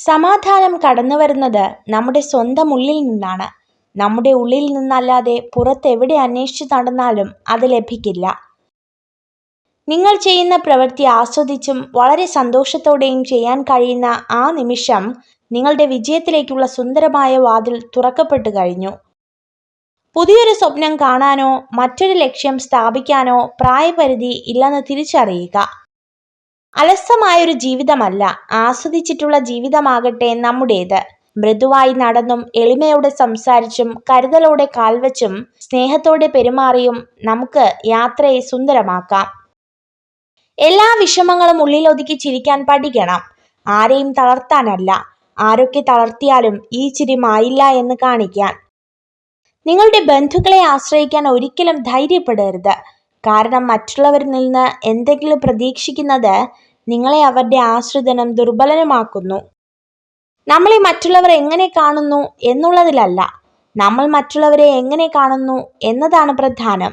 സമാധാനം കടന്നു വരുന്നത് നമ്മുടെ സ്വന്തം ഉള്ളിൽ നിന്നാണ്. നമ്മുടെ ഉള്ളിൽ നിന്നല്ലാതെ പുറത്തെവിടെ അന്വേഷിച്ചു നടന്നാലും അത് ലഭിക്കില്ല. നിങ്ങൾ ചെയ്യുന്ന പ്രവൃത്തി ആസ്വദിച്ചും വളരെ സന്തോഷത്തോടെയും ചെയ്യാൻ കഴിയുന്ന ആ നിമിഷം നിങ്ങളുടെ വിജയത്തിലേക്കുള്ള സുന്ദരമായ വാതിൽ തുറക്കപ്പെട്ടു കഴിഞ്ഞു. പുതിയൊരു സ്വപ്നം കാണാനോ മറ്റൊരു ലക്ഷ്യം സ്ഥാപിക്കാനോ പ്രായപരിധി ഇല്ലെന്ന് തിരിച്ചറിയുക. അലസമായൊരു ജീവിതമല്ല ആസ്വദിച്ചിട്ടുള്ള ജീവിതമാകട്ടെ നമ്മുടേത്. മൃദുവായി നടന്നും എളിമയോടെ സംസാരിച്ചും കരുതലോടെ കാൽവച്ചും സ്നേഹത്തോടെ പെരുമാറിയും നമുക്ക് യാത്രയെ സുന്ദരമാക്കാം. എല്ലാ വിഷമങ്ങളും ഉള്ളിലൊതുക്കി ചിരിക്കാൻ പഠിക്കണം. ആരെയും തളർത്താനല്ല ആരൊക്കെ തളർത്തിയാലും ഈ ചിരി മായില്ല എന്ന് കാണിക്കാൻ. നിങ്ങളുടെ ബന്ധുക്കളെ ആശ്രയിക്കാൻ ഒരിക്കലും ധൈര്യപ്പെടരുത്. കാരണം മറ്റുള്ളവരിൽ നിന്ന് എന്തെങ്കിലും പ്രതീക്ഷിക്കുന്നത് നിങ്ങളെ അവരുടെ ആശ്രിതനും ദുർബലനുമാക്കുന്നു. നമ്മളെ മറ്റുള്ളവർ എങ്ങനെ കാണുന്നു എന്നുള്ളതിലല്ല നമ്മൾ മറ്റുള്ളവരെ എങ്ങനെ കാണുന്നു എന്നതാണ് പ്രധാനം.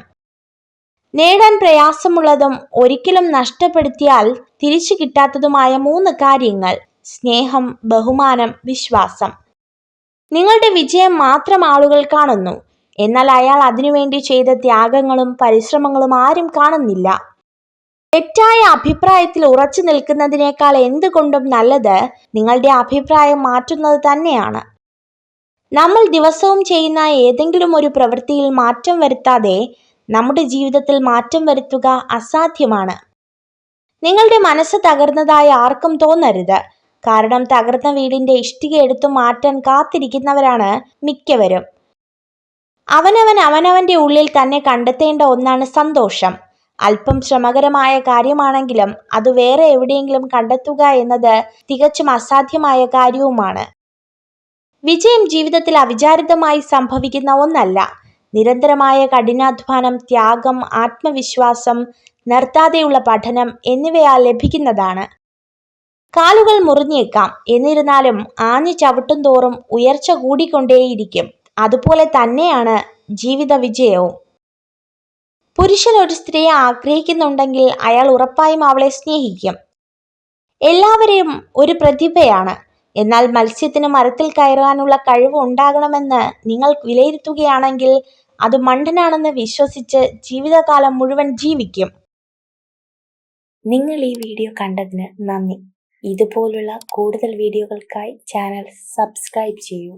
നേടാൻ പ്രയാസമുള്ളതും ഒരിക്കലും നഷ്ടപ്പെടുത്തിയാൽ തിരിച്ചു കിട്ടാത്തതുമായ മൂന്ന് കാര്യങ്ങൾ. സ്നേഹം ബഹുമാനം വിശ്വാസം. നിങ്ങളുടെ വിജയം മാത്രം ആളുകൾ കാണുന്നു. എന്നാൽ അയാൾ അതിനുവേണ്ടി ചെയ്ത ത്യാഗങ്ങളും പരിശ്രമങ്ങളും ആരും കാണുന്നില്ല. തെറ്റായ അഭിപ്രായത്തിൽ ഉറച്ചു നിൽക്കുന്നതിനേക്കാൾ എന്തുകൊണ്ടും നല്ലത് നിങ്ങളുടെ അഭിപ്രായം മാറ്റുന്നത് തന്നെയാണ്. നമ്മൾ ദിവസവും ചെയ്യുന്ന ഏതെങ്കിലും ഒരു പ്രവൃത്തിയിൽ മാറ്റം വരുത്താതെ നമ്മുടെ ജീവിതത്തിൽ മാറ്റം വരുത്തുക അസാധ്യമാണ്. നിങ്ങളുടെ മനസ്സ് തകർന്നതായി ആർക്കും തോന്നരുത്. കാരണം തകർന്ന വീടിന്റെ ഇഷ്ടിക എടുത്തു മാറ്റാൻ കാത്തിരിക്കുന്നവരാണ് മിക്കവരും. അവനവൻ അവനവന്റെ ഉള്ളിൽ തന്നെ കണ്ടെത്തേണ്ട ഒന്നാണ് സന്തോഷം. അല്പം ശ്രമകരമായ കാര്യമാണെങ്കിലും അത് വേറെ എവിടെയെങ്കിലും കണ്ടെത്തുക എന്നത് തികച്ചും അസാധ്യമായ കാര്യവുമാണ്. വിജയം ജീവിതത്തിൽ അവിചാരിതമായി സംഭവിക്കുന്ന ഒന്നല്ല. നിരന്തരമായ കഠിനാധ്വാനം ത്യാഗം ആത്മവിശ്വാസം നിർത്താതെയുള്ള പഠനം എന്നിവയാൽ ലഭിക്കുന്നതാണ്. കാലുകൾ മുറിഞ്ഞേക്കാം. എന്നിരുന്നാലും ആഞ്ഞു ചവിട്ടും തോറും ഉയർച്ച കൂടിക്കൊണ്ടേയിരിക്കും. അതുപോലെ തന്നെയാണ് ജീവിത വിജയവും. പുരുഷൻ ഒരു സ്ത്രീയെ ആഗ്രഹിക്കുന്നുണ്ടെങ്കിൽ അയാൾ ഉറപ്പായും അവളെ സ്നേഹിക്കും. എല്ലാവരെയും ഒരു പ്രതിഭയാണ്. എന്നാൽ മത്സ്യത്തിന് മരത്തിൽ കയറാനുള്ള കഴിവ് ഉണ്ടാകണമെന്ന് നിങ്ങൾ വിലയിരുത്തുകയാണെങ്കിൽ അത് മണ്ടനാണെന്ന് വിശ്വസിച്ച് ജീവിതകാലം മുഴുവൻ ജീവിക്കും. നിങ്ങൾ ഈ വീഡിയോ കണ്ടതിന് നന്ദി. ഇതുപോലുള്ള കൂടുതൽ വീഡിയോകൾക്കായി ചാനൽ സബ്സ്ക്രൈബ് ചെയ്യൂ.